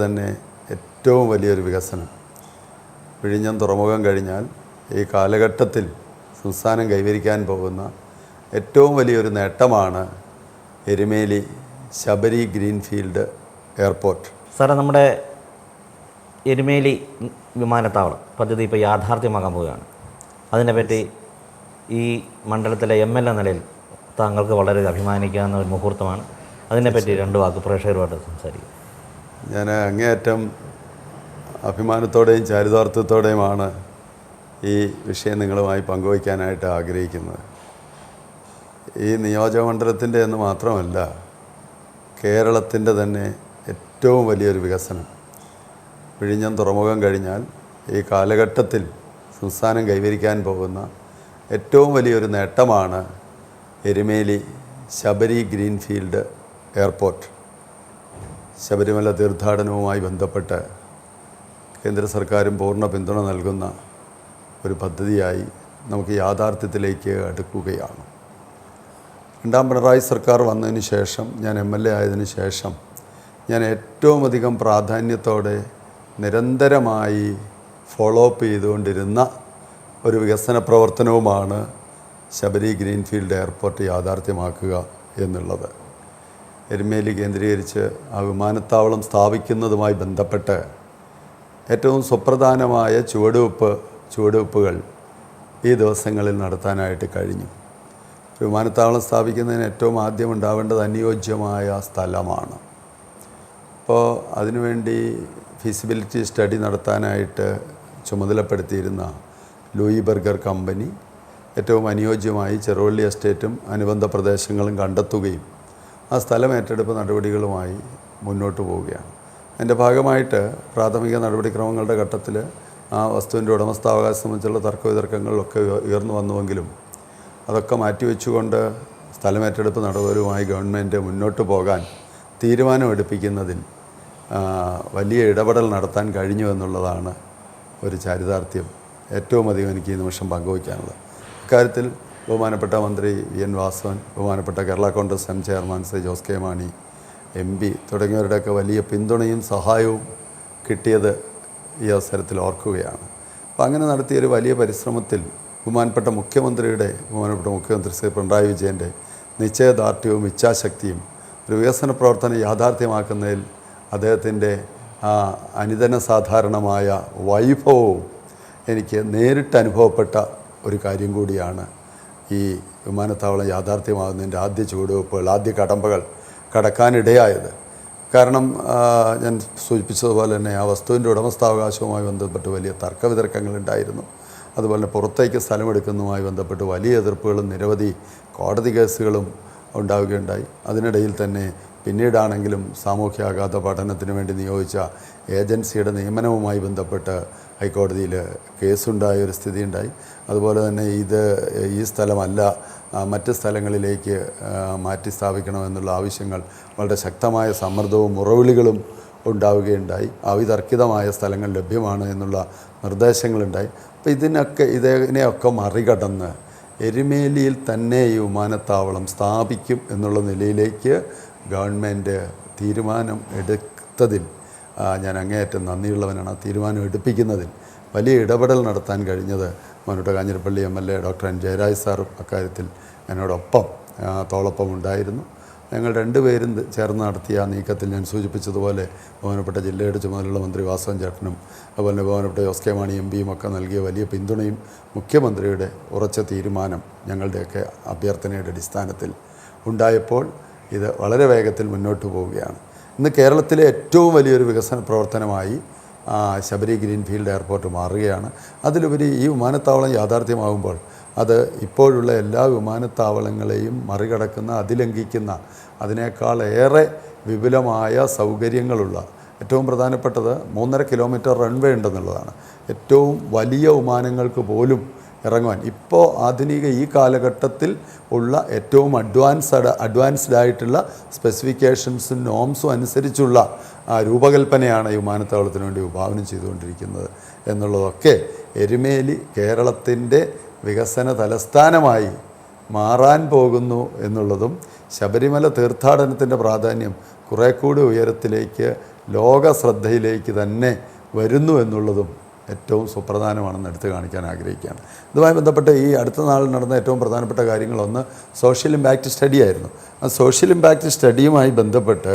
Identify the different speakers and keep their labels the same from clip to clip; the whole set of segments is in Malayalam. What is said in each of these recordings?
Speaker 1: തന്നെ ഏറ്റവും വലിയൊരു വികസനം. വിഴിഞ്ഞം തുറമുഖം കഴിഞ്ഞാൽ ഈ കാലഘട്ടത്തിൽ സംസ്ഥാനം കൈവരിക്കാൻ പോകുന്ന ഏറ്റവും വലിയൊരു നേട്ടമാണ് എരുമേലി ശബരി ഗ്രീൻഫീൽഡ് എയർപോർട്ട്.
Speaker 2: സാറേ നമ്മുടെ എരുമേലി വിമാനത്താവളം പദ്ധതി ഇപ്പോൾ യാഥാർത്ഥ്യമാകാൻ പോവുകയാണ്. അതിനെപ്പറ്റി ഈ മണ്ഡലത്തിലെ എം എൽ എ നിലയിൽ താങ്കൾക്ക് വളരെ അഭിമാനിക്കാവുന്ന ഒരു മുഹൂർത്തമാണ്. അതിനെപ്പറ്റി രണ്ട് വാക്ക് പ്രേക്ഷകരുമായിട്ട് സംസാരിക്കും.
Speaker 1: ഞാൻ അങ്ങേയറ്റം അഭിമാനത്തോടെയും ചാരിതാർത്ഥ്യത്തോടെയുമാണ് ഈ വിഷയം നിങ്ങളുമായി പങ്കുവയ്ക്കാനായിട്ട് ആഗ്രഹിക്കുന്നത്. ഈ നിയോജകമണ്ഡലത്തിന്റെ എന്ന് മാത്രമല്ല കേരളത്തിന്റെ തന്നെ ഏറ്റവും വലിയൊരു വികസനം. വിഴിഞ്ഞം തുറമുഖം കഴിഞ്ഞാൽ ഈ കാലഘട്ടത്തിൽ സംസ്ഥാനം കൈവരിക്കാൻ പോകുന്ന ഏറ്റവും വലിയൊരു നേട്ടമാണ് എരുമേലി ശബരി ഗ്രീൻഫീൽഡ് എയർപോർട്ട്. ശബരിമല തീർത്ഥാടനവുമായി ബന്ധപ്പെട്ട് കേന്ദ്ര സർക്കാരും പൂർണ പിന്തുണ നൽകുന്ന ഒരു പദ്ധതിയായി നമുക്ക് യാഥാർത്ഥ്യത്തിലേക്ക് അടുക്കുകയാണ്. രണ്ടാം പിണറായി സർക്കാർ വന്നതിന് ശേഷം ഞാൻ എം എൽ എ ആയതിനു ശേഷം ഞാൻ ഏറ്റവും അധികം പ്രാധാന്യത്തോടെ നിരന്തരമായി ഫോളോ അപ്പ് ചെയ്തുകൊണ്ടിരുന്ന ഒരു വികസന പ്രവർത്തനവുമാണ് ശബരി ഗ്രീൻഫീൽഡ് എയർപോർട്ട് യാഥാർത്ഥ്യമാക്കുക എന്നുള്ളത്. എരുമേലി കേന്ദ്രീകരിച്ച് ആ വിമാനത്താവളം സ്ഥാപിക്കുന്നതുമായി ബന്ധപ്പെട്ട് ഏറ്റവും സുപ്രധാനമായ ചുവടുവെപ്പ് ചുവടുവെപ്പുകൾ ഈ ദിവസങ്ങളിൽ നടത്താനായിട്ട് കഴിഞ്ഞു. വിമാനത്താവളം സ്ഥാപിക്കുന്നതിന് ഏറ്റവും ആദ്യം ഉണ്ടാവേണ്ടത് അനുയോജ്യമായ സ്ഥലമാണ്. അപ്പോൾ അതിനുവേണ്ടി ഫീസിബിലിറ്റി സ്റ്റഡി നടത്താനായിട്ട് ചുമതലപ്പെടുത്തിയിരുന്ന ലൂയി ബർഗർ കമ്പനി ഏറ്റവും അനുയോജ്യമായി ചെറുവള്ളി എസ്റ്റേറ്റും അനുബന്ധ പ്രദേശങ്ങളും കണ്ടെത്തുകയും ആ സ്ഥലം ഏറ്റെടുപ്പ് നടപടികളുമായി മുന്നോട്ട് പോവുകയാണ്. അതിന്റെ ഭാഗമായിട്ട് പ്രാഥമിക നടപടിക്രമങ്ങളുടെ ഘട്ടത്തിൽ ആ വസ്തുവിന്റെ ഉടമസ്ഥാവകാശം സംബന്ധിച്ചുള്ള തർക്കവിതർക്കങ്ങളിലൊക്കെ വിതർക്കങ്ങളിലൊക്കെ ഉയർന്നു വന്നുവെങ്കിലും അതൊക്കെ മാറ്റിവെച്ചുകൊണ്ട് സ്ഥലമേറ്റെടുപ്പ് നടപടിയുമായി ഗവൺമെന്റ് മുന്നോട്ട് പോകാൻ തീരുമാനമെടുപ്പിക്കുന്നതിൽ വലിയ ഇടപെടൽ നടത്താൻ കഴിഞ്ഞു എന്നുള്ളതാണ് ഒരു ചാരിതാർത്ഥ്യം ഏറ്റവും അധികം എനിക്ക് ഈ നിമിഷം പങ്കുവയ്ക്കാനുള്ളത്. ഇക്കാര്യത്തിൽ ബഹുമാനപ്പെട്ട മന്ത്രി വി എൻ വാസവൻ ബഹുമാനപ്പെട്ട Kerala Congress M chairman Shri Jose K Mani M P തുടങ്ങിയവരുടെയൊക്കെ വലിയ പിന്തുണയും സഹായവും കിട്ടിയത് ഈ അവസരത്തിൽ ഓർക്കുകയാണ്. അപ്പോൾ അങ്ങനെ നടത്തിയൊരു വലിയ പരിശ്രമത്തിൽ ബഹുമാനപ്പെട്ട മുഖ്യമന്ത്രിയുടെ ബഹുമാനപ്പെട്ട മുഖ്യമന്ത്രി ശ്രീ പിണറായി വിജയന്റെ നിശ്ചയദാർഢ്യവും ഇച്ഛാശക്തിയും ഒരു വികസന പ്രവർത്തനം യാഥാർത്ഥ്യമാക്കുന്നതിൽ അദ്ദേഹത്തിന്റെ ആ അനുദന സാധാരണമായ വൈഭവവും എനിക്ക് നേരിട്ട് അനുഭവപ്പെട്ട ഒരു കാര്യം കൂടിയാണ് ഈ വിമാനത്താവളം യാഥാർത്ഥ്യമാകുന്നതിന്റെ ആദ്യ ചുവടുവെപ്പുകൾ ആദ്യ കടമ്പകൾ കടക്കാനിടയായത്. കാരണം ഞാൻ സൂചിപ്പിച്ചതുപോലെ തന്നെ ആ വസ്തുവിന്റെ ഉടമസ്ഥാവകാശവുമായി ബന്ധപ്പെട്ട് വലിയ തർക്കവിതർക്കങ്ങളുണ്ടായിരുന്നു. അതുപോലെ തന്നെ പുറത്തേക്ക് സ്ഥലമെടുക്കുന്നതുമായി ബന്ധപ്പെട്ട് വലിയ എതിർപ്പുകളും നിരവധി കോടതി കേസുകളും ഉണ്ടാവുകയുണ്ടായി. അതിനിടയിൽ തന്നെ പിന്നീടാണെങ്കിലും സാമൂഹ്യാഘാത പഠനത്തിന് വേണ്ടി നിയോഗിച്ച ഏജൻസിയുടെ നിയമനവുമായി ബന്ധപ്പെട്ട് ഹൈക്കോടതിയിൽ കേസുണ്ടായ ഒരു സ്ഥിതിയുണ്ടായി. അതുപോലെ തന്നെ ഇത് ഈ സ്ഥലമല്ല മറ്റ് സ്ഥലങ്ങളിലേക്ക് മാറ്റി സ്ഥാപിക്കണമെന്നുള്ള ആവശ്യങ്ങൾ വളരെ ശക്തമായ സമ്മർദ്ദവും മുറവിളികളും ഉണ്ടാവുകയുണ്ടായി. അവിതർക്കിതമായ സ്ഥലങ്ങൾ ലഭ്യമാണ് എന്നുള്ള നിർദ്ദേശങ്ങളുണ്ടായി. അപ്പോൾ ഇതിനൊക്കെ ഇതിനെയൊക്കെ മറികടന്ന് എരുമേലിയിൽ തന്നെ ഈ വിമാനത്താവളം സ്ഥാപിക്കും എന്നുള്ള നിലയിലേക്ക് ഗവൺമെന്റ് തീരുമാനം എടുത്തതിൽ ഞാൻ അങ്ങേയറ്റം നന്ദിയുള്ളവനാണ്. ആ തീരുമാനം എടുപ്പിക്കുന്നതിൽ വലിയ ഇടപെടൽ നടത്താൻ കഴിഞ്ഞത് മനുട്ട Kanjirappally M L A doctor N Jayaraj സാറും അക്കാര്യത്തിൽ എന്നോടൊപ്പം തോളൊപ്പം ഉണ്ടായിരുന്നു. ഞങ്ങൾ രണ്ടുപേരും ചേർന്ന് നടത്തിയ ആ നീക്കത്തിൽ ഞാൻ സൂചിപ്പിച്ചതുപോലെ ബഹുമാനപ്പെട്ട ജില്ലയുടെ ചുമതലയുള്ള മന്ത്രി വാസവൻ ചേട്ടനും അതുപോലെ ബഹുമാനപ്പെട്ട ജോസ് കെ മാണി എം പിയും ഒക്കെ നൽകിയ വലിയ പിന്തുണയും മുഖ്യമന്ത്രിയുടെ ഉറച്ച തീരുമാനം ഞങ്ങളുടെയൊക്കെ അഭ്യർത്ഥനയുടെ അടിസ്ഥാനത്തിൽ ഉണ്ടായപ്പോൾ ഇത് വളരെ വേഗത്തിൽ മുന്നോട്ട് പോവുകയാണ്. ഇന്ന് കേരളത്തിലെ ഏറ്റവും വലിയൊരു വികസന പ്രവർത്തനമായി ശബരി ഗ്രീൻഫീൽഡ് എയർപോർട്ട് മാറുകയാണ്. അതിലുപരി ഈ വിമാനത്താവളം യാഥാർത്ഥ്യമാകുമ്പോൾ അത് ഇപ്പോഴുള്ള എല്ലാ വിമാനത്താവളങ്ങളെയും മറികടക്കുന്ന അതിലംഘിക്കുന്ന അതിനേക്കാൾ ഏറെ വിപുലമായ സൗകര്യങ്ങളുള്ള ഏറ്റവും പ്രധാനപ്പെട്ടത് മൂന്നര കിലോമീറ്റർ റൺവേ ഉണ്ടെന്നുള്ളതാണ്. ഏറ്റവും വലിയ വിമാനങ്ങൾക്ക് പോലും ഇറങ്ങുവാൻ. ഇപ്പോൾ ആധുനിക ഈ കാലഘട്ടത്തിൽ ഉള്ള ഏറ്റവും അഡ്വാൻസ്ഡ് അഡ്വാൻസ്ഡ് ആയിട്ടുള്ള സ്പെസിഫിക്കേഷൻസും നോംസും അനുസരിച്ചുള്ള രൂപകൽപ്പനയാണ് വിമാനത്താവളത്തിന് വേണ്ടി വിഭാവനം ചെയ്തുകൊണ്ടിരിക്കുന്നത്. എന്നുള്ളതൊക്കെ എരുമേലി കേരളത്തിന്റെ വികസന തലസ്ഥാനമായി മാറാൻ പോകുന്നു എന്നുള്ളതും ശബരിമല തീർത്ഥാടനത്തിന്റെ പ്രാധാന്യം കുറേ കൂടി ഉയരത്തിലേക്ക് ലോക ശ്രദ്ധയിലേക്ക് തന്നെ വരുന്നു എന്നുള്ളതും ഏറ്റവും സുപ്രധാനമാണെന്ന് എടുത്തു കാണിക്കാൻ ആഗ്രഹിക്കുകയാണ്. ഇതുമായി ബന്ധപ്പെട്ട് ഈ അടുത്ത നാളിൽ നടന്ന ഏറ്റവും പ്രധാനപ്പെട്ട കാര്യങ്ങളൊന്ന് സോഷ്യൽ ഇമ്പാക്റ്റ് സ്റ്റഡി ആയിരുന്നു. ആ സോഷ്യൽ ഇമ്പാക്റ്റ് സ്റ്റഡിയുമായി ബന്ധപ്പെട്ട്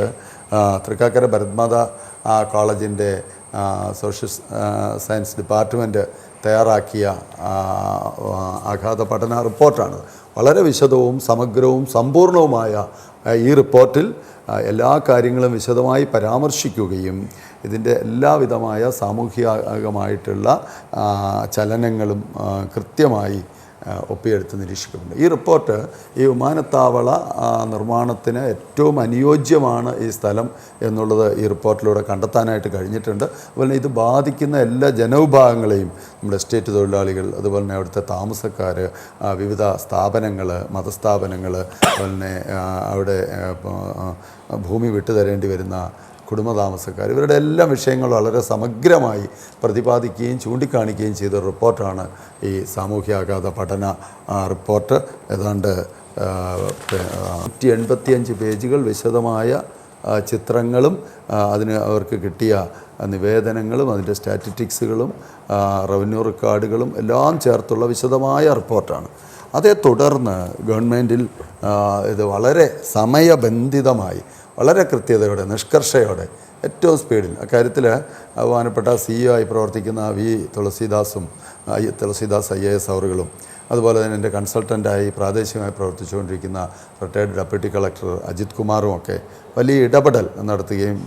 Speaker 1: തൃക്കാക്കര ഭരത്മാത കോളേജിന്റെ സോഷ്യൽ സയൻസ് ഡിപ്പാർട്ട്മെന്റ് തയ്യാറാക്കിയ ആഘാത പഠന റിപ്പോർട്ടാണ് വളരെ വിശദവും സമഗ്രവും സമ്പൂർണവുമായ ഈ റിപ്പോർട്ടിൽ എല്ലാ കാര്യങ്ങളും വിശദമായി പരാമർശിക്കുകയും ഇതിന്റെ എല്ലാവിധമായ സാമൂഹികമായിട്ടുള്ള ചലനങ്ങളും കൃത്യമായി ഒപ്പിയെടുത്ത് നിരീക്ഷിക്കുന്നുണ്ട് ഈ റിപ്പോർട്ട് ഈ വിമാനത്താവള നിർമ്മാണത്തിന് ഏറ്റവും അനുയോജ്യമാണ് ഈ സ്ഥലം എന്നുള്ളത് ഈ റിപ്പോർട്ടിലൂടെ കണ്ടെത്താനായിട്ട് കഴിഞ്ഞിട്ടുണ്ട്. അതുപോലെ ഇത് ബാധിക്കുന്ന എല്ലാ ജനവിഭാഗങ്ങളെയും നമ്മുടെ എസ്റ്റേറ്റ് തൊഴിലാളികൾ അതുപോലെ തന്നെ അവിടുത്തെ താമസക്കാർ വിവിധ സ്ഥാപനങ്ങൾ മതസ്ഥാപനങ്ങൾ അതുപോലെ തന്നെ അവിടെ ഭൂമി വിട്ടുതരേണ്ടി വരുന്ന കുടുംബതാമസക്കാർ ഇവരുടെ എല്ലാ വിഷയങ്ങളും വളരെ സമഗ്രമായി പ്രതിപാദിക്കുകയും ചൂണ്ടിക്കാണിക്കുകയും ചെയ്ത റിപ്പോർട്ടാണ് ഈ സാമൂഹ്യാഘാത പഠന റിപ്പോർട്ട്. ഏതാണ്ട് നൂറ്റി എൺപത്തിയഞ്ച് പേജുകൾ വിശദമായ ചിത്രങ്ങളും അതിന് അവർക്ക് കിട്ടിയ നിവേദനങ്ങളും അതിന്റെ സ്റ്റാറ്റിറ്റിക്സുകളും റവന്യൂ റെക്കോർഡുകളും എല്ലാം ചേർത്തുള്ള വിശദമായ റിപ്പോർട്ടാണ്. അതേ തുടർന്ന് ഗവൺമെന്റിൽ ഇത് വളരെ സമയബന്ധിതമായി വളരെ കൃത്യതയോടെ നിഷ്കർഷയോടെ ഏറ്റവും സ്പീഡിൽ അക്കാര്യത്തിൽ ബഹുമാനപ്പെട്ട സി ആയി പ്രവർത്തിക്കുന്ന V Thulasidas Thulasidas I. A. S. അവറുകളും അതുപോലെ തന്നെ എന്റെ കൺസൾട്ടന്റായി പ്രാദേശികമായി പ്രവർത്തിച്ചുകൊണ്ടിരിക്കുന്ന റിട്ടയർഡ് ഡെപ്യൂട്ടി കളക്ടർ അജിത് കുമാറും ഒക്കെ വലിയ ഇടപെടൽ നടത്തുകയും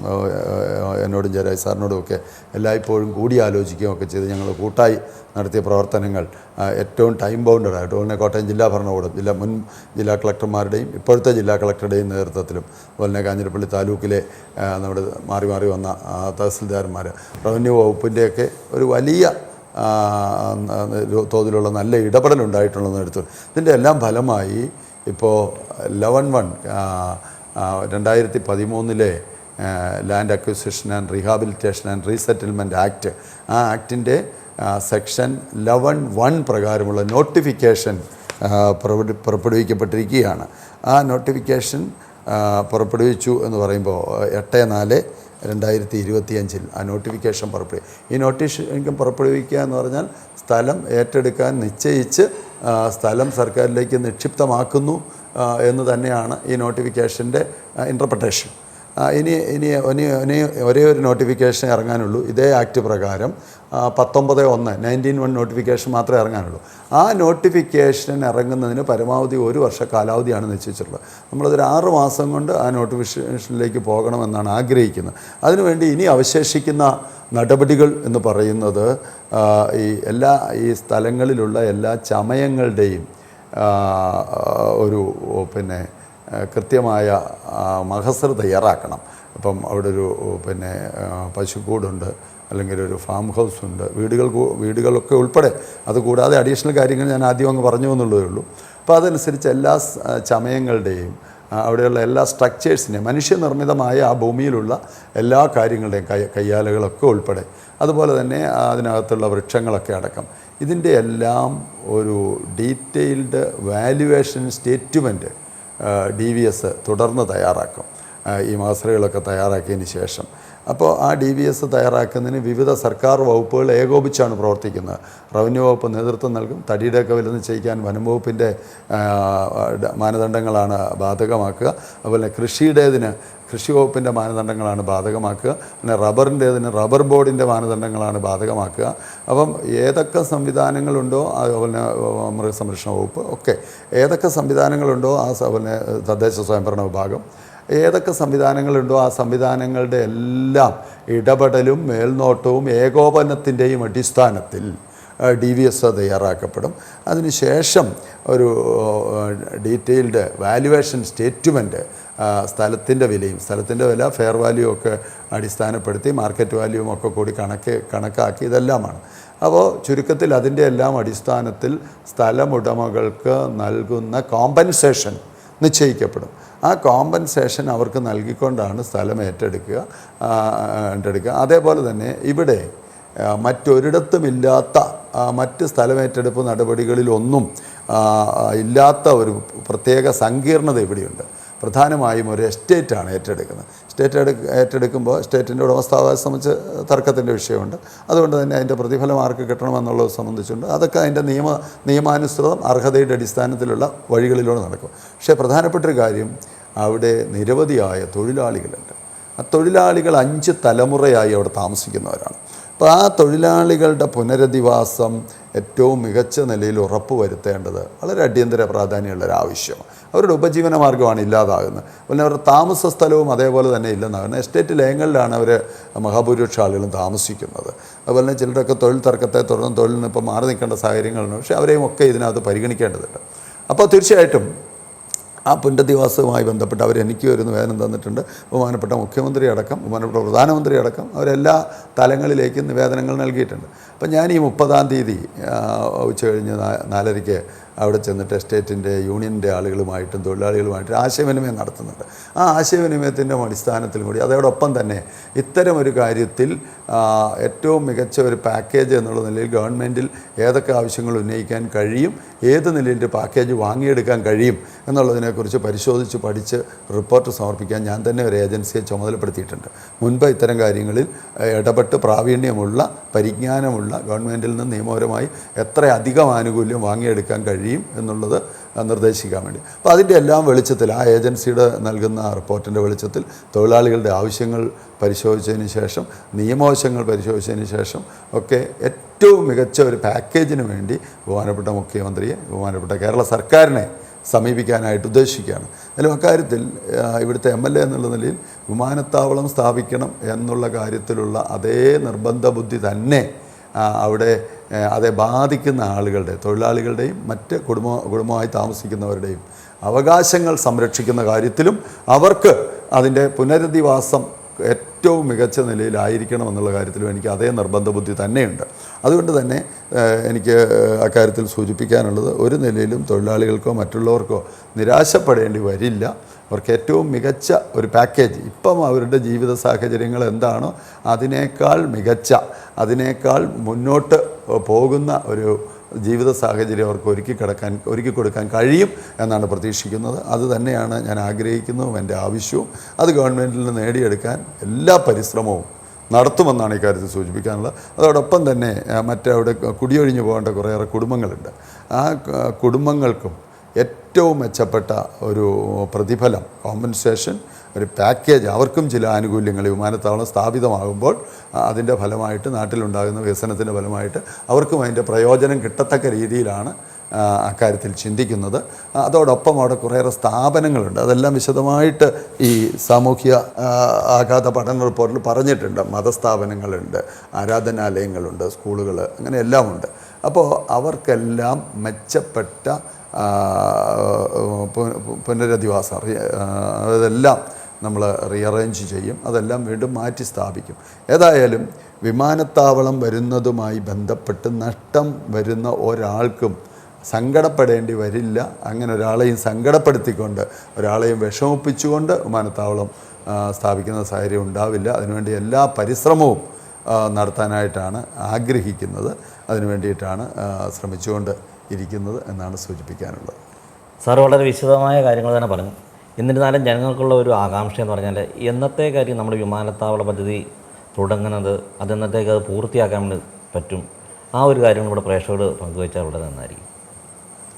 Speaker 1: എന്നോടും ജയരാജ് സാറിനോടും ഒക്കെ എല്ലായ്പ്പോഴും കൂടിയാലോചിക്കുകയും ഒക്കെ ചെയ്ത് ഞങ്ങൾ കൂട്ടായി നടത്തിയ പ്രവർത്തനങ്ങൾ ഏറ്റവും ടൈം ബൗണ്ടഡ് ആയിട്ട് അതുപോലെ കോട്ടയം ജില്ലാ ഭരണകൂടം ജില്ലാ മുൻ ജില്ലാ കളക്ടർമാരുടെയും ഇപ്പോഴത്തെ ജില്ലാ കളക്ടറുടെയും നേതൃത്വത്തിലും അതുപോലെ തന്നെ കാഞ്ഞിരപ്പള്ളി താലൂക്കിലെ നമ്മുടെ മാറി മാറി വന്ന തഹസിൽദാർമാർ റവന്യൂ വകുപ്പിന്റെയൊക്കെ ഒരു വലിയ തോതിലുള്ള നല്ല ഇടപെടൽ ഉണ്ടായിട്ടുള്ളതെന്ന് എടുത്തു. ഇതിന്റെ എല്ലാം ഫലമായി ഇപ്പോൾ ലെവൻ വൺ രണ്ടായിരത്തി പതിമൂന്നിലെ land acquisition and rehabilitation and resettlement act ആ ആക്ടിന്റെ സെക്ഷൻ ലെവൻ വൺ പ്രകാരമുള്ള നോട്ടിഫിക്കേഷൻ പുറപ്പെടുവിക്കപ്പെട്ടിരിക്കുകയാണ്. ആ നോട്ടിഫിക്കേഷൻ പുറപ്പെടുവിച്ചു എന്ന് പറയുമ്പോൾ എട്ട് നാല് രണ്ടായിരത്തി ഇരുപത്തിയഞ്ചിൽ ആ നോട്ടിഫിക്കേഷൻ പുറപ്പെടുവി ഈ നോട്ടിഫിക്കേഷൻ പുറപ്പെടുവിക്കുക എന്ന് പറഞ്ഞാൽ സ്ഥലം ഏറ്റെടുക്കാൻ നിശ്ചയിച്ച് സ്ഥലം സർക്കാരിലേക്ക് നിക്ഷിപ്തമാക്കുന്നു എന്ന് തന്നെയാണ് ഈ നോട്ടിഫിക്കേഷന്റെ ഇന്റർപ്രട്ടേഷൻ ഇനി ഇനി ഇനി ഇനി ഒരേ ഒരു നോട്ടിഫിക്കേഷൻ ഇറങ്ങാനുള്ളൂ. ഇതേ ആക്ട് പ്രകാരം പത്തൊമ്പത് ഒന്ന് നയന്റീൻ വൺ നോട്ടിഫിക്കേഷൻ മാത്രമേ ഇറങ്ങാനുള്ളൂ. ആ നോട്ടിഫിക്കേഷൻ ഇറങ്ങുന്നതിന് പരമാവധി ഒരു വർഷ കാലാവധിയാണ് നിശ്ചയിച്ചിട്ടുള്ളത്. നമ്മളതൊരു ആറ് മാസം കൊണ്ട് ആ നോട്ടിഫിക്കേഷനിലേക്ക് പോകണമെന്നാണ് ആഗ്രഹിക്കുന്നത്. അതിനുവേണ്ടി ഇനി അവശേഷിക്കുന്ന നടപടികൾ എന്ന് പറയുന്നത് ഈ എല്ലാ ഈ സ്ഥലങ്ങളിലുള്ള എല്ലാ ചമയങ്ങളുടെയും ഒരു പിന്നെ കൃത്യമായ മഹസർ തയ്യാറാക്കണം. ഇപ്പം അവിടെ ഒരു പിന്നെ പശുക്കൂടുണ്ട് അല്ലെങ്കിൽ ഒരു ഫാം ഹൗസ് ഉണ്ട് വീടുകൾ വീടുകളൊക്കെ ഉൾപ്പെടെ. അതുകൂടാതെ അഡീഷണൽ കാര്യങ്ങൾ ഞാൻ ആദ്യം അങ്ങ് പറഞ്ഞു എന്നുള്ളതേ ഉള്ളൂ. അപ്പോൾ അതനുസരിച്ച് എല്ലാ ചമയങ്ങളുടെയും അവിടെയുള്ള എല്ലാ സ്ട്രക്ചേഴ്സിനെയും മനുഷ്യനിർമ്മിതമായ ആ ഭൂമിയിലുള്ള എല്ലാ കാര്യങ്ങളുടെയും കൈ കയ്യാലകളൊക്കെ ഉൾപ്പെടെ. അതുപോലെ തന്നെ അതിനകത്തുള്ള വൃക്ഷങ്ങളൊക്കെ അടക്കം. ഇതിന്റെ എല്ലാം ഒരു detailed valuation statement D V S തുടർന്ന് തയ്യാറാക്കും. ഈ മാസ്റ്ററുകളൊക്കെ തയ്യാറാക്കിയതിന് ശേഷം. അപ്പോൾ ആ ഡി വി എസ് തയ്യാറാക്കുന്നതിന് വിവിധ സർക്കാർ വകുപ്പുകൾ ഏകോപിച്ചാണ് പ്രവർത്തിക്കുന്നത്. റവന്യൂ വകുപ്പ് നേതൃത്വം നൽകും. തടിയുടെയൊക്കെ വില നിശ്ചയിക്കാൻ വനം വകുപ്പിന്റെ മാനദണ്ഡങ്ങളാണ് ബാധകമാക്കുക. അതുപോലെ കൃഷിയുടേതിന് കൃഷി വകുപ്പിന്റെ മാനദണ്ഡങ്ങളാണ് ബാധകമാക്കുക. പിന്നെ റബ്ബറിന്റേതിന് റബ്ബർ ബോർഡിന്റെ മാനദണ്ഡങ്ങളാണ് ബാധകമാക്കുക. അപ്പം ഏതൊക്കെ സംവിധാനങ്ങളുണ്ടോ അതുപോലെ മൃഗസംരക്ഷണ വകുപ്പ് ഒക്കെ ഏതൊക്കെ സംവിധാനങ്ങളുണ്ടോ ആ പിന്നെ തദ്ദേശ സ്വയംഭരണ വിഭാഗം ഏതൊക്കെ സംവിധാനങ്ങളുണ്ടോ ആ സംവിധാനങ്ങളുടെ എല്ലാം ഇടപെടലും മേൽനോട്ടവും ഏകോപനത്തിന്റെയും അടിസ്ഥാനത്തിൽ ഡി വി എസ് തയ്യാറാക്കപ്പെടും. അതിനുശേഷം ഒരു ഡീറ്റെയിൽഡ് വാല്യുവേഷൻ സ്റ്റേറ്റ്മെന്റ് സ്ഥലത്തിന്റെ വിലയും സ്ഥലത്തിന്റെ വില ഫെയർ വാല്യൂ ഒക്കെ അടിസ്ഥാനപ്പെടുത്തി മാർക്കറ്റ് വാല്യൂ ഒക്കെ കൂടി കണക്ക് കണക്കാക്കി ഇതെല്ലാമാണ്. അപ്പോൾ ചുരുക്കത്തിൽ അതിന്റെ എല്ലാം അടിസ്ഥാനത്തിൽ സ്ഥലമുടമകൾക്ക് നൽകുന്ന കോമ്പൻസേഷൻ നിശ്ചയിക്കപ്പെടും. ആ കോമ്പൻസേഷൻ അവർക്ക് നൽകിക്കൊണ്ടാണ് സ്ഥലം ഏറ്റെടുക്കുക ഏറ്റെടുക്കുക. അതേപോലെ തന്നെ ഇവിടെ മറ്റൊരിടത്തും മറ്റൊരിടത്തുമില്ലാത്ത മറ്റ് സ്ഥലമേറ്റെടുപ്പ് നടപടികളിലൊന്നും ഇല്ലാത്ത ഒരു പ്രത്യേക സങ്കീർണത ഇവിടെയുണ്ട്. പ്രധാനമായും ഒരു എസ്റ്റേറ്റാണ് ഏറ്റെടുക്കുന്നത്. സ്റ്റേറ്റ് ഏറ്റെടുക്കുമ്പോൾ സ്റ്റേറ്റിന്റെ ഉടമസ്ഥാവകാശം സംബന്ധിച്ച് തർക്കത്തിന്റെ വിഷയമുണ്ട്. അതുകൊണ്ട് തന്നെ അതിന്റെ പ്രതിഫലം ആർക്ക് കിട്ടണമെന്നുള്ളത് സംബന്ധിച്ചുണ്ട്. അതൊക്കെ അതിന്റെ നിയമ നിയമാനുസൃതം അർഹതയുടെ അടിസ്ഥാനത്തിലുള്ള വഴികളിലൂടെ നടക്കും. പക്ഷേ പ്രധാനപ്പെട്ട ഒരു കാര്യം അവിടെ നിരവധിയായ തൊഴിലാളികളുണ്ട്. ആ തൊഴിലാളികൾ അഞ്ച് തലമുറയായി അവിടെ താമസിക്കുന്നവരാണ്. അപ്പോൾ ആ തൊഴിലാളികളുടെ പുനരധിവാസം ഏറ്റവും മികച്ച നിലയിൽ ഉറപ്പ് വരുത്തേണ്ടത് വളരെ അടിയന്തര പ്രാധാന്യമുള്ള ഒരു ആവശ്യമാണ്. അവരുടെ ഉപജീവന മാർഗമാണ് ഇല്ലാതാകുന്നത്. പിന്നെ അവരുടെ താമസ സ്ഥലവും അതേപോലെ തന്നെ ഇല്ലെന്നാകുന്നത് എസ്റ്റേറ്റ് ലയങ്ങളിലാണ് അവർ മഹാഭൂരിപക്ഷ ആളുകളും താമസിക്കുന്നത്. അതുപോലെ തന്നെ ചിലരൊക്കെ തൊഴിൽ തർക്കത്തെ തുടർന്ന് തൊഴിലിൽ നിന്ന് ഇപ്പോൾ മാറി നിൽക്കേണ്ട സാഹചര്യങ്ങളുണ്ട്. പക്ഷേ അവരെയും ഒക്കെ ഇതിനകത്ത് പരിഗണിക്കേണ്ടതുണ്ട്. അപ്പോൾ തീർച്ചയായിട്ടും ആ പുനരധിവാസവുമായി ബന്ധപ്പെട്ട് അവർ എനിക്ക് ഒരു വേദന തന്നിട്ടുണ്ട്. ബഹുമാനപ്പെട്ട മുഖ്യമന്ത്രി അടക്കം ബഹുമാനപ്പെട്ട പ്രധാനമന്ത്രി അടക്കം അവരെല്ലാ തലങ്ങളിലേക്കും നിവേദനങ്ങൾ നൽകിയിട്ടുണ്ട്. അപ്പം ഞാൻ ഈ മുപ്പതാം തീയതി ഉച്ച കഴിഞ്ഞ് നാലരയ്ക്ക് അവിടെ ചെന്നിട്ട് എസ്റ്റേറ്റിന്റെ യൂണിയന്റെ ആളുകളുമായിട്ടും തൊഴിലാളികളുമായിട്ടും ആശയവിനിമയം നടത്തുന്നുണ്ട്. ആ ആശയവിനിമയത്തിന്റെ അടിസ്ഥാനത്തിൽ കൂടി അതോടൊപ്പം തന്നെ ഇത്തരം ഒരു കാര്യത്തിൽ ഏറ്റവും മികച്ച ഒരു പാക്കേജ് എന്നുള്ള നിലയിൽ ഗവൺമെന്റിൽ ഏതൊക്കെ ആവശ്യങ്ങൾ ഉന്നയിക്കാൻ കഴിയും ഏത് നിലയിൽ പാക്കേജ് വാങ്ങിയെടുക്കാൻ കഴിയും എന്നുള്ളതിനെക്കുറിച്ച് പരിശോധിച്ച് പഠിച്ച് റിപ്പോർട്ട് സമർപ്പിക്കാൻ ഞാൻ തന്നെ ഒരു ഏജൻസിയെ ചുമതലപ്പെടുത്തിയിട്ടുണ്ട്. മുൻപ് ഇത്തരം കാര്യങ്ങളിൽ ഇടപെട്ട് പ്രാവീണ്യമുള്ള പരിജ്ഞാനമുള്ള ഗവൺമെന്റിൽ നിന്ന് നിയമപരമായി എത്ര അധികം ആനുകൂല്യം വാങ്ങിയെടുക്കാൻ കഴിയും എന്നുള്ളത് നിർദ്ദേശിക്കാൻ വേണ്ടി. അപ്പോൾ അതിന്റെ എല്ലാം വെളിച്ചത്തിൽ ആ ഏജൻസിയുടെ നൽകുന്ന റിപ്പോർട്ടിന്റെ വെളിച്ചത്തിൽ തൊഴിലാളികളുടെ ആവശ്യങ്ങൾ പരിശോധിച്ചതിന് ശേഷം നിയമവശങ്ങൾ പരിശോധിച്ചതിന് ശേഷം ഒക്കെ ഏറ്റവും മികച്ച ഒരു പാക്കേജിന് വേണ്ടി ബഹുമാനപ്പെട്ട മുഖ്യമന്ത്രിയെ ബഹുമാനപ്പെട്ട കേരള സർക്കാരിനെ സമീപിക്കാനായിട്ട് ഉദ്ദേശിക്കുകയാണ്. എന്നാലും അക്കാര്യത്തിൽ ഇവിടുത്തെ എം എൽ എ എന്നുള്ള നിലയിൽ വിമാനത്താവളം സ്ഥാപിക്കണം എന്നുള്ള കാര്യത്തിലുള്ള അതേ നിർബന്ധ ബുദ്ധി തന്നെ അവിടെ അതെ ബാധിക്കുന്ന ആളുകളുടെ തൊഴിലാളികളുടെയും മറ്റ് കുടുംബ കുടുംബമായി താമസിക്കുന്നവരുടെയും അവകാശങ്ങൾ സംരക്ഷിക്കുന്ന കാര്യത്തിലും അവർക്ക് അതിന്റെ പുനരധിവാസം ഏറ്റവും മികച്ച നിലയിലായിരിക്കണം എന്നുള്ള കാര്യത്തിലും എനിക്ക് അതേ നിർബന്ധ ബുദ്ധി തന്നെയുണ്ട്. അതുകൊണ്ട് തന്നെ എനിക്ക് അക്കാര്യത്തിൽ സൂചിപ്പിക്കാനുള്ളത് ഒരു നിലയിലും തൊഴിലാളികൾക്കോ മറ്റുള്ളവർക്കോ നിരാശപ്പെടേണ്ടി വരില്ല. അവർക്ക് ഏറ്റവും മികച്ച ഒരു പാക്കേജ് ഇപ്പം അവരുടെ ജീവിത സാഹചര്യങ്ങൾ എന്താണോ അതിനേക്കാൾ മികച്ച അതിനേക്കാൾ മുന്നോട്ട് പോകുന്ന ഒരു ജീവിത സാഹചര്യം അവർക്ക് ഒരുക്കി കിടക്കാൻ ഒരുക്കി കൊടുക്കാൻ കഴിയും എന്നാണ് പ്രതീക്ഷിക്കുന്നത്. അത് തന്നെയാണ് ഞാൻ ആഗ്രഹിക്കുന്നതും എന്റെ ആവശ്യവും. അത് ഗവൺമെന്റിൽ നിന്ന് നേടിയെടുക്കാൻ എല്ലാ പരിശ്രമവും നടത്തുമെന്നാണ് ഇക്കാര്യത്തിൽ സൂചിപ്പിക്കാനുള്ളത്. അതോടൊപ്പം തന്നെ മറ്റവിടെ കുടിയൊഴിഞ്ഞു പോകേണ്ട കുറേയേറെ കുടുംബങ്ങളുണ്ട്. ആ കുടുംബങ്ങൾക്കും ഏറ്റവും മെച്ചപ്പെട്ട ഒരു പ്രതിഫലം കോമ്പൻസേഷൻ ഒരു പാക്കേജ് അവർക്കും ചില ആനുകൂല്യങ്ങൾ വിമാനത്താവളം സ്ഥാപിതമാകുമ്പോൾ അതിന്റെ ഫലമായിട്ട് നാട്ടിലുണ്ടാകുന്ന വികസനത്തിന്റെ ഫലമായിട്ട് അവർക്കും അതിന്റെ പ്രയോജനം കിട്ടത്തക്ക രീതിയിലാണ് അക്കാര്യത്തിൽ ചിന്തിക്കുന്നത്. അതോടൊപ്പം അവിടെ കുറേയേറെ സ്ഥാപനങ്ങളുണ്ട്. അതെല്ലാം വിശദമായിട്ട് ഈ സാമൂഹ്യ ആഘാത പഠന റിപ്പോർട്ടിൽ പറഞ്ഞിട്ടുണ്ട്. മതസ്ഥാപനങ്ങളുണ്ട് ആരാധനാലയങ്ങളുണ്ട് സ്കൂളുകൾ അങ്ങനെ എല്ലാം ഉണ്ട് അപ്പോൾ അവർക്കെല്ലാം മെച്ചപ്പെട്ട പുനരധിവാസം അതെല്ലാം നമ്മൾ റീഅറേഞ്ച് ചെയ്യും അതെല്ലാം വീണ്ടും മാറ്റി സ്ഥാപിക്കും. ഏതായാലും വിമാനത്താവളം വരുന്നതുമായി ബന്ധപ്പെട്ട് നഷ്ടം വരുന്ന ഒരാൾക്കും സങ്കടപ്പെടേണ്ടി വരില്ല. അങ്ങനെ ഒരാളെയും സങ്കടപ്പെടുത്തിക്കൊണ്ട് ഒരാളെയും വിഷമിപ്പിച്ചുകൊണ്ട് വിമാനത്താവളം സ്ഥാപിക്കുന്ന സാഹചര്യം ഉണ്ടാവില്ല. അതിനുവേണ്ടി എല്ലാ പരിശ്രമവും നടത്താനായിട്ടാണ് ആഗ്രഹിക്കുന്നത്. അതിനു വേണ്ടിയിട്ടാണ് ശ്രമിച്ചുകൊണ്ട് ഇരിക്കുന്നത് എന്നാണ് സൂചിപ്പിക്കാനുള്ളത്.
Speaker 2: സാർ വളരെ വിശദമായ കാര്യങ്ങൾ തന്നെ പറഞ്ഞു. എന്നിരുന്നാലും ജനങ്ങൾക്കുള്ള ഒരു ആകാംക്ഷ എന്ന് പറഞ്ഞാൽ എന്നത്തേക്കായിരിക്കും നമ്മുടെ വിമാനത്താവള പദ്ധതി തുടങ്ങുന്നത് അതെന്നത്തേക്ക് അത് പൂർത്തിയാക്കാൻ വേണ്ടി പറ്റും. ആ ഒരു കാര്യം ഇവിടെ പ്രേക്ഷകരോട് പങ്കുവച്ചാൽ വളരെ നന്നായിരിക്കും.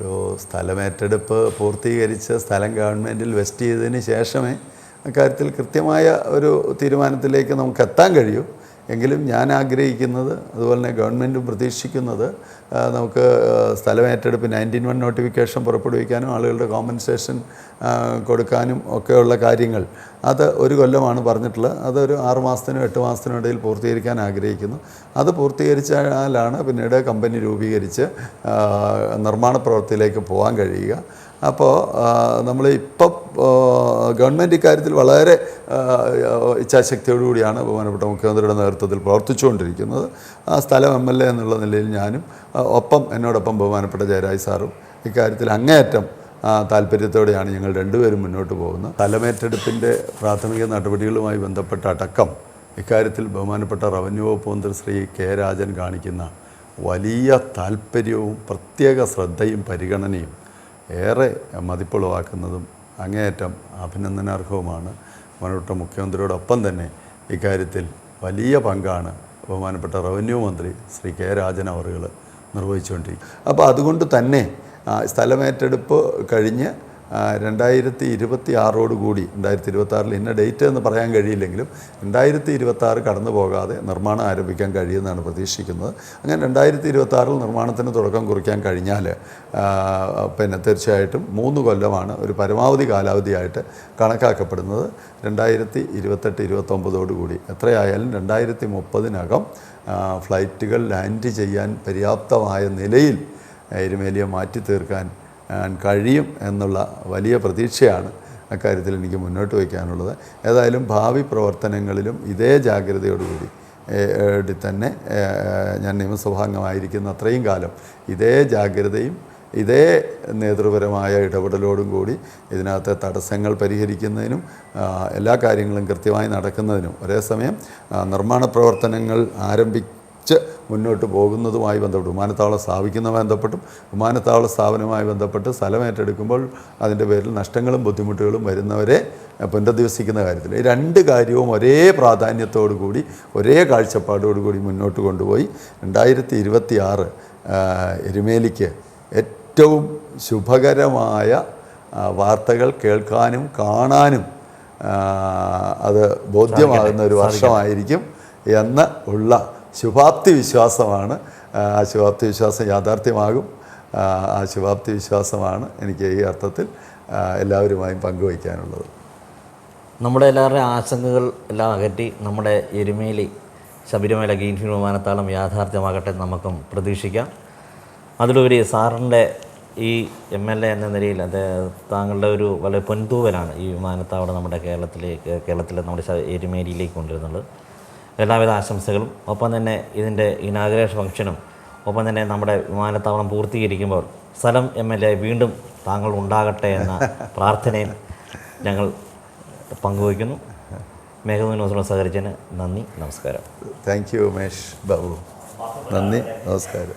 Speaker 1: ഒരു സ്ഥലമേറ്റെടുപ്പ് പൂർത്തീകരിച്ച് സ്ഥലം ഗവൺമെന്റിൽ വെസ്റ്റ് ചെയ്തതിന് ശേഷമേ അക്കാര്യത്തിൽ കൃത്യമായ ഒരു തീരുമാനത്തിലേക്ക് നമുക്ക് എത്താൻ കഴിയൂ. എങ്കിലും ഞാൻ ആഗ്രഹിക്കുന്നത് അതുപോലെ തന്നെ ഗവൺമെന്റും പ്രതീക്ഷിക്കുന്നത് നമുക്ക് സ്ഥലമേറ്റെടുപ്പ് നയന്റീൻ വൺ നോട്ടിഫിക്കേഷൻ പുറപ്പെടുവിക്കാനും ആളുകളുടെ കോമ്പൻസേഷൻ കൊടുക്കാനും ഒക്കെയുള്ള കാര്യങ്ങൾ. അത് ഒരു കൊല്ലമാണ് പറഞ്ഞിട്ടുള്ളത്. അതൊരു ആറ് മാസത്തിനും എട്ട് മാസത്തിനും ഇടയിൽ പൂർത്തീകരിക്കാൻ ആഗ്രഹിക്കുന്നു. അത് പൂർത്തീകരിച്ചാലാണ് പിന്നീട് കമ്പനി രൂപീകരിച്ച് നിർമ്മാണ പ്രവൃത്തിയിലേക്ക് പോകാൻ കഴിയുക. അപ്പോൾ നമ്മൾ ഇപ്പം ഗവൺമെന്റ് ഇക്കാര്യത്തിൽ വളരെ ഇച്ഛാശക്തിയോടുകൂടിയാണ് ബഹുമാനപ്പെട്ട മുഖ്യമന്ത്രിയുടെ നേതൃത്വത്തിൽ പ്രവർത്തിച്ചുകൊണ്ടിരിക്കുന്നത്. ആ സ്ഥലം എം എൽ എ എന്നുള്ള നിലയിൽ ഞാനും ഒപ്പം എന്നോടൊപ്പം ബഹുമാനപ്പെട്ട ജയരാജ് സാറും ഇക്കാര്യത്തിൽ അങ്ങേയറ്റം താല്പര്യത്തോടെയാണ് ഞങ്ങൾ രണ്ടുപേരും മുന്നോട്ട് പോകുന്നത്. സ്ഥലമേറ്റെടുപ്പിന്റെ പ്രാഥമിക നടപടികളുമായി ബന്ധപ്പെട്ട അടക്കം ഇക്കാര്യത്തിൽ ബഹുമാനപ്പെട്ട റവന്യൂ വകുപ്പ് മന്ത്രി ശ്രീ കെ രാജൻ കാണിക്കുന്ന വലിയ താല്പര്യവും പ്രത്യേക ശ്രദ്ധയും പരിഗണനയും ഏറെ മതിപ്പുളവാക്കുന്നതും അങ്ങേയറ്റം അഭിനന്ദനാർഹവുമാണ്. ബഹുമാനപ്പെട്ട മുഖ്യമന്ത്രിയോടൊപ്പം തന്നെ ഇക്കാര്യത്തിൽ വലിയ പങ്കാണ് ബഹുമാനപ്പെട്ട റവന്യൂ മന്ത്രി ശ്രീ കെ രാജൻ അവറുകൾ നിർവഹിച്ചുകൊണ്ടിരിക്കും അപ്പോൾ അതുകൊണ്ട് തന്നെ സ്ഥലമേറ്റെടുപ്പ് കഴിഞ്ഞ് രണ്ടായിരത്തി ഇരുപത്തി ആറോട് കൂടി രണ്ടായിരത്തി ഇരുപത്തി ആറിൽ ഇന്ന ഡേറ്റ് എന്ന് പറയാൻ കഴിയില്ലെങ്കിലും രണ്ടായിരത്തി ഇരുപത്തി ആറ് കടന്നു പോകാതെ നിർമ്മാണം ആരംഭിക്കാൻ കഴിയുമെന്നാണ് പ്രതീക്ഷിക്കുന്നത്. അങ്ങനെ രണ്ടായിരത്തി ഇരുപത്തി ആറിൽ നിർമ്മാണത്തിന് തുടക്കം കുറിക്കാൻ കഴിഞ്ഞാൽ പിന്നെ തീർച്ചയായിട്ടും മൂന്ന് കൊല്ലമാണ് ഒരു പരമാവധി കാലാവധിയായിട്ട് കണക്കാക്കപ്പെടുന്നത്. രണ്ടായിരത്തി ഇരുപത്തെട്ട് ഇരുപത്തൊമ്പതോട് കൂടി എത്രയായാലും രണ്ടായിരത്തി മുപ്പതിനകം ഫ്ലൈറ്റുകൾ ലാൻഡ് ചെയ്യാൻ പര്യാപ്തമായ നിലയിൽ എരുമേലിയെ മാറ്റി തീർക്കാൻ കഴിയും എന്നുള്ള വലിയ പ്രതീക്ഷയാണ് അക്കാര്യത്തിൽ എനിക്ക് മുന്നോട്ട് വയ്ക്കാനുള്ളത്. ഏതായാലും ഭാവി പ്രവർത്തനങ്ങളിലും ഇതേ ജാഗ്രതയോടുകൂടി തന്നെ ഞാൻ നിയമസഭാംഗമായിരിക്കുന്ന അത്രയും കാലം ഇതേ ജാഗ്രതയും ഇതേ നേതൃപരമായ ഇടപെടലോടും കൂടി ഇതിനകത്തെ തടസ്സങ്ങൾ പരിഹരിക്കുന്നതിനും എല്ലാ കാര്യങ്ങളും കൃത്യമായി നടക്കുന്നതിനും ഒരേ സമയം നിർമ്മാണ പ്രവർത്തനങ്ങൾ ആരംഭിച്ച് മുന്നോട്ട് പോകുന്നതുമായി ബന്ധപ്പെട്ട് വിമാനത്താവളം സ്ഥാപിക്കുന്നതുമായി ബന്ധപ്പെട്ടും വിമാനത്താവള സ്ഥാപനവുമായി ബന്ധപ്പെട്ട് സ്ഥലം ഏറ്റെടുക്കുമ്പോൾ അതിന്റെ പേരിൽ നഷ്ടങ്ങളും ബുദ്ധിമുട്ടുകളും വരുന്നവരെ പുനരധിവസിക്കുന്ന കാര്യത്തിൽ. ഈ രണ്ട് കാര്യവും ഒരേ പ്രാധാന്യത്തോടു കൂടി ഒരേ കാഴ്ചപ്പാടോടു കൂടി മുന്നോട്ട് കൊണ്ടുപോയി. രണ്ടായിരത്തി ഇരുപത്തി ആറ് എരുമേലിക്ക് ഏറ്റവും ശുഭകരമായ വാർത്തകൾ കേൾക്കാനും കാണാനും അത് ബോധ്യമാകുന്ന ഒരു വർഷമായിരിക്കും എന്ന് ഉള്ള ശുഭാപ്തി വിശ്വാസമാണ് ആ ശുഭാപ്തി വിശ്വാസം യാഥാർത്ഥ്യമാകും. ആ, ശുഭാപ്തി വിശ്വാസമാണ് എനിക്ക് ഈ അർത്ഥത്തിൽ എല്ലാവരുമായും പങ്കുവയ്ക്കാനുള്ളത്.
Speaker 2: നമ്മുടെ എല്ലാവരുടെയും ആശങ്കകൾ എല്ലാം അകറ്റി നമ്മുടെ എരുമേലി ശബരിമല ഗ്രീൻഫീൽഡ് വിമാനത്താവളം യാഥാർത്ഥ്യമാകട്ടെ നമുക്കും പ്രതീക്ഷിക്കാം. അതിലുപരി സാറിന്റെ ഈ എം എൽ എ എന്ന നിലയിൽ അത് താങ്കളുടെ ഒരു വളരെ പൊൻതൂവലാണ് ഈ വിമാനത്താവളം നമ്മുടെ കേരളത്തിലേക്ക് കേരളത്തിലെ നമ്മുടെ എരുമേലിയിലേക്ക് കൊണ്ടുവരുന്നത്. എല്ലാവിധ ആശംസകളും. ഒപ്പം തന്നെ ഇതിന്റെ ഇനാഗ്രേഷൻ ഫംഗ്ഷനും ഒപ്പം തന്നെ നമ്മുടെ വിമാനത്താവളം പൂർത്തീകരിക്കുമ്പോൾ സ്ഥലം എം എൽ എ വീണ്ടും താങ്കൾ ഉണ്ടാകട്ടെ എന്ന പ്രാർത്ഥനയും ഞങ്ങൾ പങ്കുവയ്ക്കുന്നു. മേഘമ ന്യൂസിനോട് സഹകരിച്ചതിന് നന്ദി നമസ്കാരം.
Speaker 1: Thank you Umesh Babu. നന്ദി നമസ്കാരം.